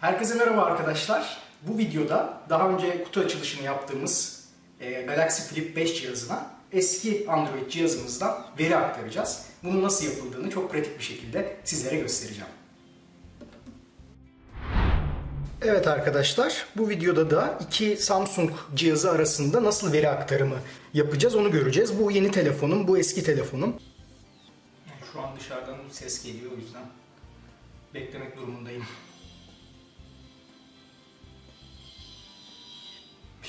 Herkese merhaba arkadaşlar. Bu videoda daha önce kutu açılışını yaptığımız e, Galaxy Flip 5 cihazına eski Android cihazımızdan veri aktaracağız. Bunun nasıl yapıldığını çok pratik bir şekilde sizlere göstereceğim. Evet arkadaşlar, bu videoda da iki Samsung cihazı arasında nasıl veri aktarımı yapacağız onu göreceğiz. Bu yeni telefonum, bu eski telefonum. Şu an dışarıdan ses geliyor o yüzden beklemek durumundayım.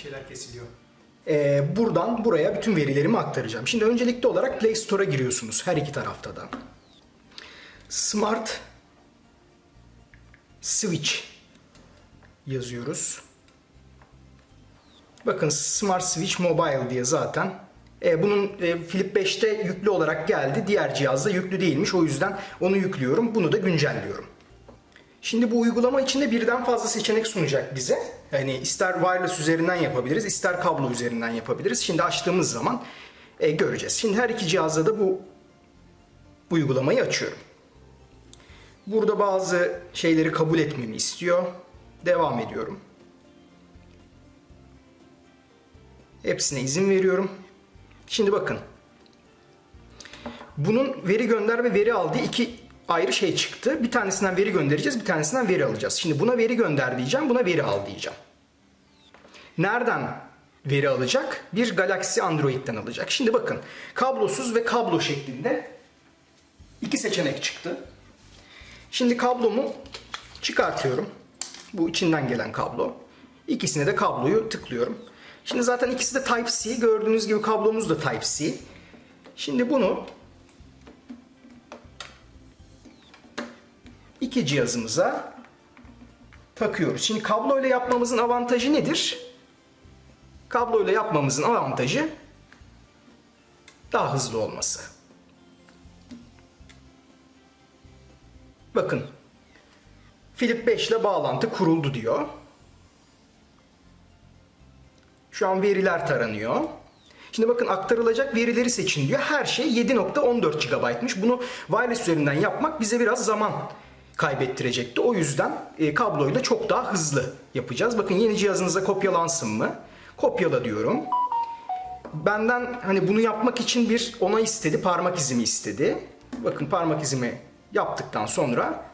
Şeyler kesiliyor. Ee, buradan buraya bütün verilerimi aktaracağım. Şimdi öncelikli olarak Play Store'a giriyorsunuz her iki tarafta da. Smart Switch yazıyoruz. Bakın Smart Switch Mobile diye zaten. E, bunun e, Flip 5'te yüklü olarak geldi. Diğer cihazda yüklü değilmiş. O yüzden onu yüklüyorum. Bunu da güncelliyorum. Şimdi bu uygulama içinde birden fazla seçenek sunacak bize. Yani ister wireless üzerinden yapabiliriz, ister kablo üzerinden yapabiliriz. Şimdi açtığımız zaman e, göreceğiz. Şimdi her iki cihazda da bu uygulamayı açıyorum. Burada bazı şeyleri kabul etmemi istiyor. Devam ediyorum. Hepsine izin veriyorum. Şimdi bakın. Bunun veri gönder ve veri aldığı iki ayrı şey çıktı. Bir tanesinden veri göndereceğiz, bir tanesinden veri alacağız. Şimdi buna veri gönder diyeceğim, buna veri al diyeceğim. Nereden veri alacak? Bir Galaxy Android'den alacak. Şimdi bakın, kablosuz ve kablo şeklinde iki seçenek çıktı. Şimdi kablomu çıkartıyorum. Bu içinden gelen kablo. İkisine de kabloyu tıklıyorum. Şimdi zaten ikisi de Type-C. Gördüğünüz gibi kablomuz da Type-C. Şimdi bunu iki cihazımıza takıyoruz. Şimdi kabloyla yapmamızın avantajı nedir? Kabloyla yapmamızın avantajı daha hızlı olması. Bakın. Flip 5 ile bağlantı kuruldu diyor. Şu an veriler taranıyor. Şimdi bakın aktarılacak verileri seçin diyor. Her şey 7.14 GB'mış. Bunu wireless üzerinden yapmak bize biraz zaman kaybettirecekti. O yüzden e, kabloyla çok daha hızlı yapacağız. Bakın yeni cihazınıza kopyalansın mı? Kopyala diyorum. Benden hani bunu yapmak için bir onay istedi. Parmak izimi istedi. Bakın parmak izimi yaptıktan sonra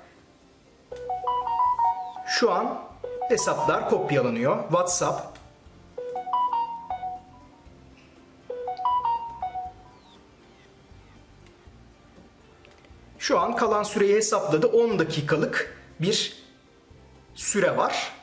şu an hesaplar kopyalanıyor. WhatsApp, Şu an kalan süreyi hesapladı. 10 dakikalık bir süre var.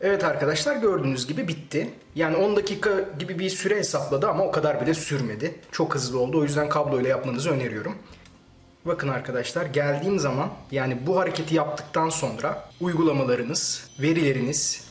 Evet arkadaşlar gördüğünüz gibi bitti. Yani 10 dakika gibi bir süre hesapladı ama o kadar bile sürmedi. Çok hızlı oldu. O yüzden kabloyla yapmanızı öneriyorum. Bakın arkadaşlar geldiğim zaman yani bu hareketi yaptıktan sonra uygulamalarınız, verileriniz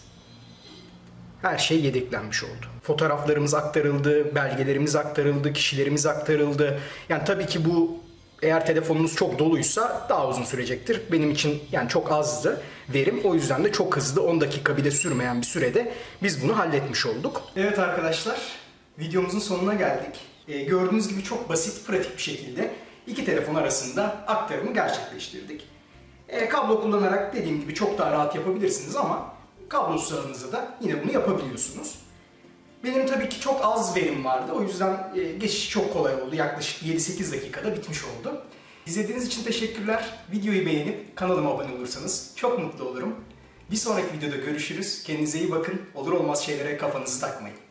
her şey yedeklenmiş oldu. Fotoğraflarımız aktarıldı, belgelerimiz aktarıldı, kişilerimiz aktarıldı. Yani tabii ki bu eğer telefonunuz çok doluysa daha uzun sürecektir. Benim için yani çok azdı verim. O yüzden de çok hızlı 10 dakika bile sürmeyen bir sürede biz bunu halletmiş olduk. Evet arkadaşlar videomuzun sonuna geldik. Ee, gördüğünüz gibi çok basit, pratik bir şekilde iki telefon arasında aktarımı gerçekleştirdik. Ee, kablo kullanarak dediğim gibi çok daha rahat yapabilirsiniz ama kablosuz aranızda da yine bunu yapabiliyorsunuz. Benim tabii ki çok az verim vardı. O yüzden e, geçiş çok kolay oldu. Yaklaşık 7-8 dakikada bitmiş oldu. İzlediğiniz için teşekkürler. Videoyu beğenip kanalıma abone olursanız çok mutlu olurum. Bir sonraki videoda görüşürüz. Kendinize iyi bakın. Olur olmaz şeylere kafanızı takmayın.